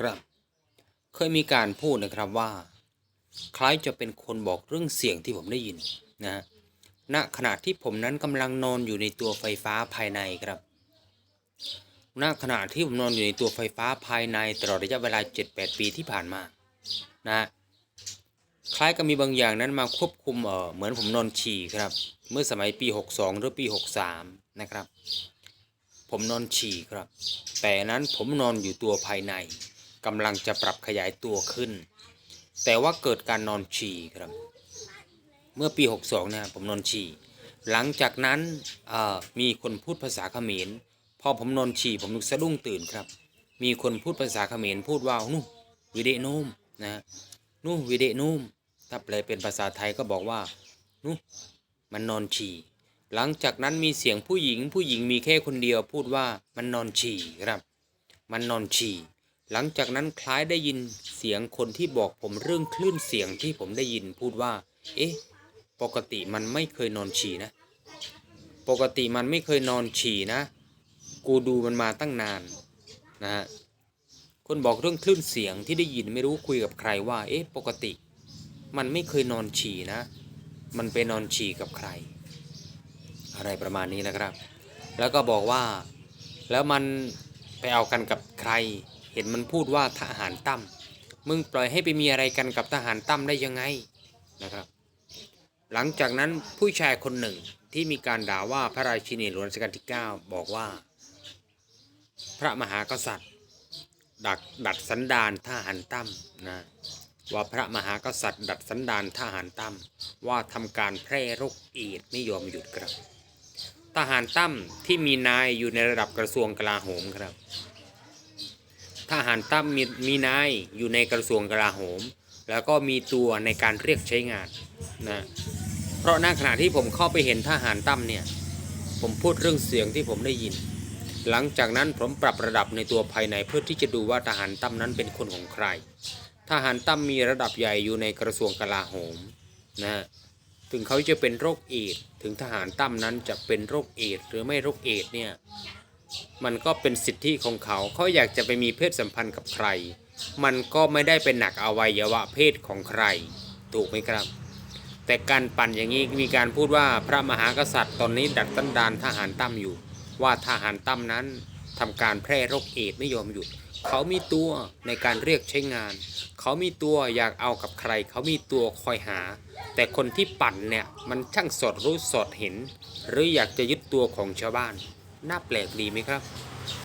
ครับ เคยมีการพูดนะครับว่า คล้ายจะเป็นคนบอกเรื่องเสียงที่ผมได้ยินนะฮะณขณะที่ผมนั้นกำลังนอนอยู่ในตัวไฟฟ้าภายในครับณขณะที่ผมนอนอยู่ในตัวไฟฟ้าภายในตลอดระยะเวลา 7-8 ปีที่ผ่านมานะฮะคล้ายกับมีบางอย่างนั้นมาควบคุมเออเหมือนผมนอนฉี่ครับ เมื่อสมัยปี 62 หรือปี 63 นะครับ ผมนอนฉี่ครับ แต่นั้นผมนอนอยู่ตัวภายใน กำลังจะปรับขยายตัวขึ้น แต่ว่าเกิดการนอนฉี่ครับ เมื่อปี 62เนี่ยผมนอนฉี่ หลังจากนั้นมีคนพูดภาษาเขมร พอผมนอนฉี่ผมนึกสะดุ้งตื่นครับ มีคนพูดภาษาเขมรพูดว่านู่วิเดนุ่มนะนู่วิเดนุ่มถ้าแปลเป็นภาษาไทยก็บอกว่านู่มันนอนฉี่หลังจากนั้นมีเสียงผู้หญิงผู้หญิงมีแค่คนเดียวพูดว่ามันนอนฉี่ครับ มันนอนฉี่ หลังจากนั้นคล้ายได้ยินเสียงคนที่บอกผมเรื่องคลื่นเสียงที่ผมได้ยินพูดว่า เอ๊ะ ปกติมันไม่เคยนอนฉี่นะ ปกติมันไม่เคยนอนฉี่นะ กูดูมันมาตั้งนานนะฮะ คนบอกเรื่องคลื่นเสียงที่ได้ยินไม่รู้คุยกับใครว่า เอ๊ะ ปกติ มันไม่เคยนอนฉี่นะ มันไปนอนฉี่กับใคร อะไรประมาณนี้นะครับ แล้วก็บอกว่า แล้วมันไปเอากันกับใคร เห็นมันพูดว่าทหารตั้มมึงปล่อยให้ไปมีอะไรกันกับทหารตั้มได้ยังไงนะครับ หลังจากนั้นผู้ชายคนหนึ่งที่มีการด่าว่าพระราชินีหลวงรัชกาลที่ 9 บอกว่า พระมหากษัตริย์ ดักดัดสันดานทหารตั้มนะว่าพระมหากษัตริย์ ดัดสันดานทหารตั้มว่าทำการแพร่โรคเอดไม่ยอมหยุดครับ ทหารตั้มที่มีนายอยู่ในระดับกระทรวงกลาโหมครับ ทหารตั้มมีมีนายอยู่ในกระทรวงกลาโหม แล้วก็มีตัวในการเรียกใช้งานนะเพราะณขณะที่ผมเข้าไปเห็นทหารตั้มเนี่ยผมพูดเรื่องเสียงที่ผมได้ยิน หลังจากนั้นผมปรับระดับในตัวภายในเพื่อที่จะดูว่าทหารตั้มนั้นเป็นคนของใคร ทหารตั้มมีระดับใหญ่อยู่ในกระทรวงกลาโหมนะฮะถึงเขาจะเป็นโรคเอดถึงทหารตั้มนั้นจะเป็นโรคเอดหรือไม่โรคเอดเนี่ย มันก็เป็นสิทธิของเขา เขาอยากจะไปมีเพศสัมพันธ์กับใคร มันก็ไม่ได้เป็นหนักอวัยวะเพศของใคร ถูกไหมครับ แต่การปั่นอย่างนี้มีการพูดว่าพระมหากษัตริย์ตอนนี้ดัดตันดานทหารตั้มอยู่ ว่าทหารตั้มนั้นทำการแพร่โรคเอดส์ไม่ยอมหยุด เขามีตัวในการเรียกใช้งาน เขามีตัวอยากเอากับใคร เขามีตัวคอยหา แต่คนที่ปั่นเนี่ยมันช่างสดรู้สดเห็น หรืออยากจะยึดตัวของชาวบ้าน น่าแปลกดีไหมครับ